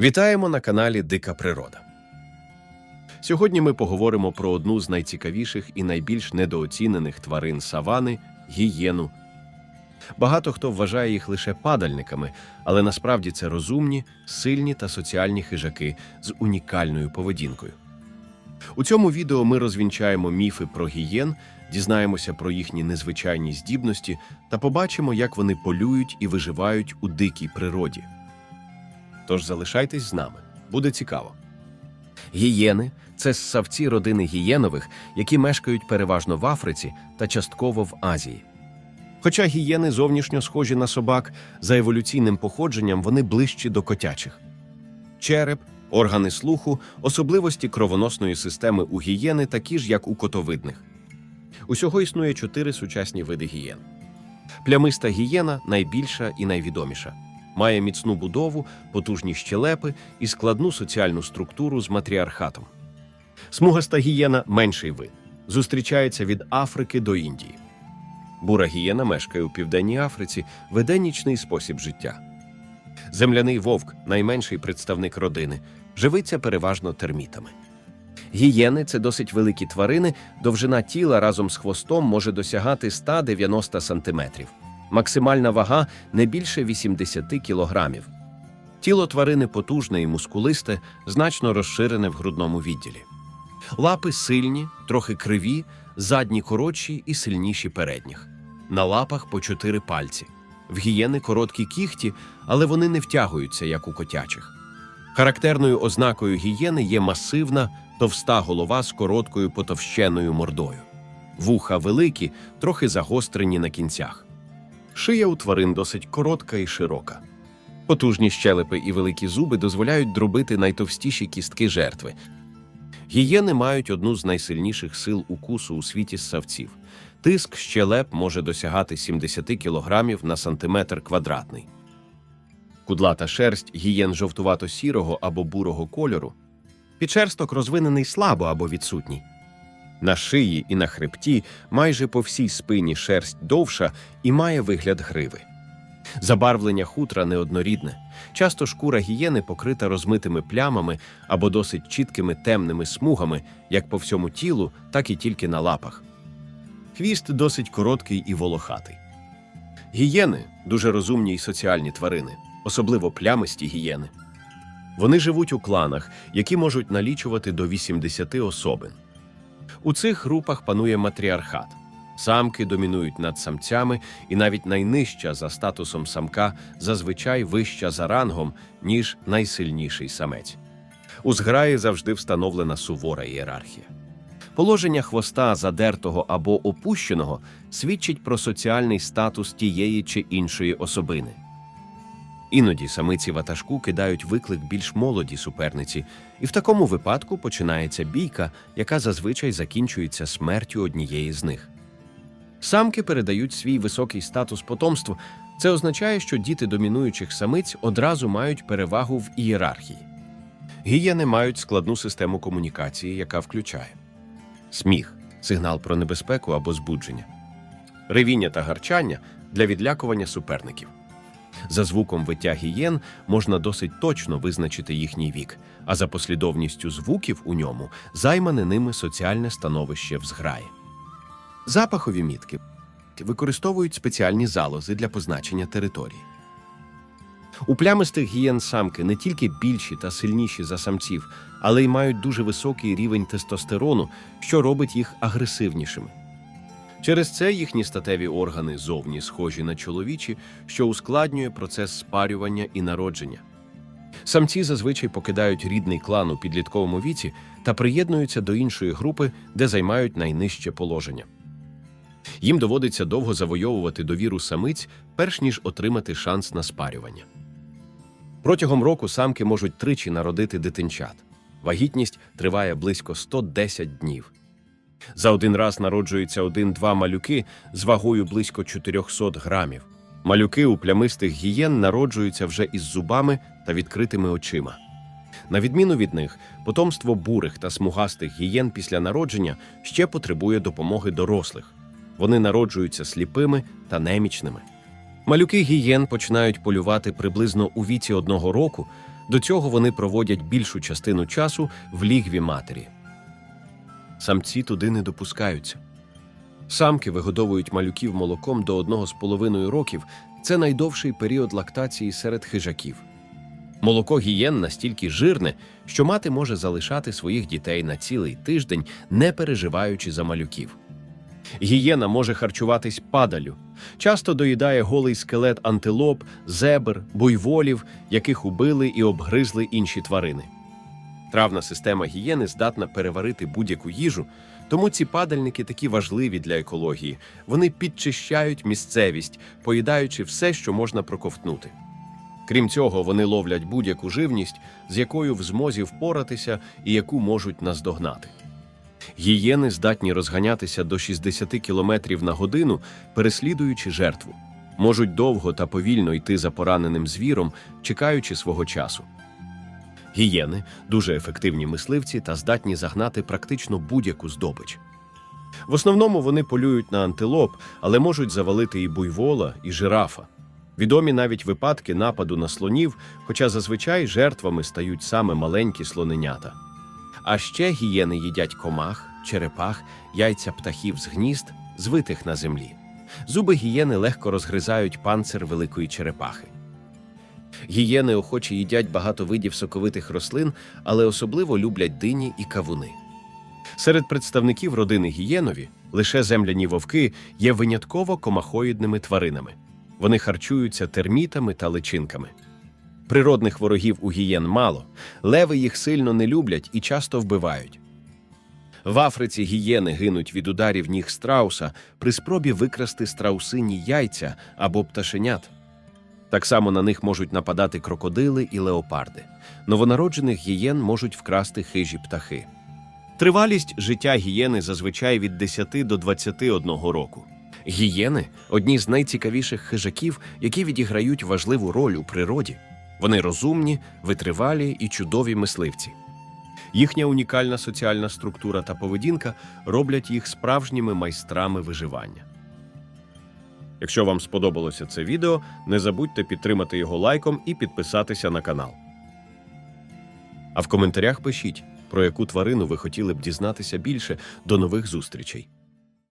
Вітаємо на каналі Дика Природа. Сьогодні ми поговоримо про одну з найцікавіших і найбільш недооцінених тварин савани гієну. Багато хто вважає їх лише падальниками, але насправді це розумні, сильні та соціальні хижаки з унікальною поведінкою. У цьому відео ми розвінчаємо міфи про гієн, дізнаємося про їхні незвичайні здібності та побачимо, як вони полюють і виживають у дикій природі. Тож залишайтесь з нами, буде цікаво. Гієни це ссавці родини гієнових, які мешкають переважно в Африці та частково в Азії. Хоча гієни зовнішньо схожі на собак, за еволюційним походженням вони ближчі до котячих. Череп, органи слуху, особливості кровоносної системи у гієни такі ж, як у котовидних. Усього існує чотири сучасні види гієн. Плямиста гієна найбільша і найвідоміша. Має міцну будову, потужні щелепи і складну соціальну структуру з матріархатом. Смугаста гієна менший вид. Зустрічається від Африки до Індії. Бура гієна мешкає у Південній Африці, веде нічний спосіб життя. Земляний вовк, найменший представник родини, живиться переважно термітами. Гієни це досить великі тварини, довжина тіла разом з хвостом може досягати 190 сантиметрів. Максимальна вага не більше 80 кілограмів. Тіло тварини потужне і мускулисте, значно розширене в грудному відділі. Лапи сильні, трохи криві, задні коротші і сильніші передніх. На лапах по чотири пальці. В гієни короткі кіхті, але вони не втягуються, як у котячих. Характерною ознакою гієни є масивна, товста голова з короткою потовщеною мордою. Вуха великі, трохи загострені на кінцях. Шия у тварин досить коротка і широка. Потужні щелепи і великі зуби дозволяють дробити найтовстіші кістки жертви. Гієни мають одну з найсильніших сил укусу у світі ссавців. Тиск щелеп може досягати 70 кг на сантиметр квадратний. Кудлата шерсть гієн жовтувато-сірого або бурого кольору. Підшерсток розвинений слабо або відсутній. На шиї і на хребті майже по всій спині шерсть довша і має вигляд гриви. Забарвлення хутра неоднорідне. Часто шкура гієни покрита розмитими плямами або досить чіткими темними смугами, як по всьому тілу, так і тільки на лапах. Хвіст досить короткий і волохатий. Гієни дуже розумні і соціальні тварини, особливо плямисті гієни. Вони живуть у кланах, які можуть налічувати до 80 особин. У цих групах панує матріархат. Самки домінують над самцями, і навіть найнижча за статусом самка зазвичай вища за рангом, ніж найсильніший самець. У зграї завжди встановлена сувора ієрархія. Положення хвоста задертого або опущеного свідчить про соціальний статус тієї чи іншої особини. Іноді самиці ватажку кидають виклик більш молодій суперниці, і в такому випадку починається бійка, яка зазвичай закінчується смертю однієї з них. Самки передають свій високий статус потомству. Це означає, що діти домінуючих самиць одразу мають перевагу в ієрархії. Гієни мають складну систему комунікації, яка включає сміх сигнал про небезпеку або збудження, ревіння та гарчання для відлякування суперників. За звуком виття гієн можна досить точно визначити їхній вік, а за послідовністю звуків у ньому займане ними соціальне становище в зграї. Запахові мітки використовують спеціальні залози для позначення території. У плямистих гієн самки не тільки більші та сильніші за самців, але й мають дуже високий рівень тестостерону, що робить їх агресивнішими. Через це їхні статеві органи зовні схожі на чоловічі, що ускладнює процес спарювання і народження. Самці зазвичай покидають рідний клан у підлітковому віці та приєднуються до іншої групи, де займають найнижче положення. Їм доводиться довго завойовувати довіру самиць, перш ніж отримати шанс на спарювання. Протягом року самки можуть тричі народити дитинчат. Вагітність триває близько 110 днів. За один раз народжується один-два малюки з вагою близько 400 грамів. Малюки у плямистих гієн народжуються вже із зубами та відкритими очима. На відміну від них, потомство бурих та смугастих гієн після народження ще потребує допомоги дорослих. Вони народжуються сліпими та немічними. Малюки гієн починають полювати приблизно у віці одного року, До цього вони проводять більшу частину часу в лігві матері. Самці туди не допускаються. Самки вигодовують малюків молоком до одного з половиною років. Це найдовший період лактації серед хижаків. Молоко гієн настільки жирне, що мати може залишати своїх дітей на цілий тиждень, не переживаючи за малюків. Гієна може харчуватись падалю, часто доїдає голий скелет антилоп, зебр, буйволів, яких убили і обгризли інші тварини. Травна система гієни здатна переварити будь-яку їжу, тому ці падальники такі важливі для екології. Вони підчищають місцевість, поїдаючи все, що можна проковтнути. Крім цього, вони ловлять будь-яку живність, з якою в змозі впоратися і яку можуть наздогнати. Гієни здатні розганятися до 60 км на годину, переслідуючи жертву. Можуть довго та повільно йти за пораненим звіром, чекаючи свого часу. Гієни дуже ефективні мисливці та здатні загнати практично будь-яку здобич. В основному вони полюють на антилоп, але можуть завалити і буйвола, і жирафа. Відомі навіть випадки нападу на слонів, хоча зазвичай жертвами стають саме маленькі слоненята. А ще гієни їдять комах, черепах, яйця птахів з гнізд, звитих на землі. Зуби гієни легко розгризають панцир великої черепахи. Гієни охоче їдять багато видів соковитих рослин, але особливо люблять дині і кавуни. Серед представників родини гієнові лише земляні вовки є винятково комахоїдними тваринами. Вони харчуються термітами та личинками. Природних ворогів у гієн мало, леви їх сильно не люблять і часто вбивають. В Африці гієни гинуть від ударів ніг страуса при спробі викрасти страусині яйця або пташенят. Так само на них можуть нападати крокодили і леопарди. Новонароджених гієн можуть вкрасти хижі птахи. Тривалість життя гієни зазвичай від 10 до 21 року. Гієни одні з найцікавіших хижаків, які відіграють важливу роль у природі. Вони розумні, витривалі і чудові мисливці. Їхня унікальна соціальна структура та поведінка роблять їх справжніми майстрами виживання. Якщо вам сподобалося це відео, не забудьте підтримати його лайком і підписатися на канал. А в коментарях пишіть, про яку тварину ви хотіли б дізнатися більше. До нових зустрічей!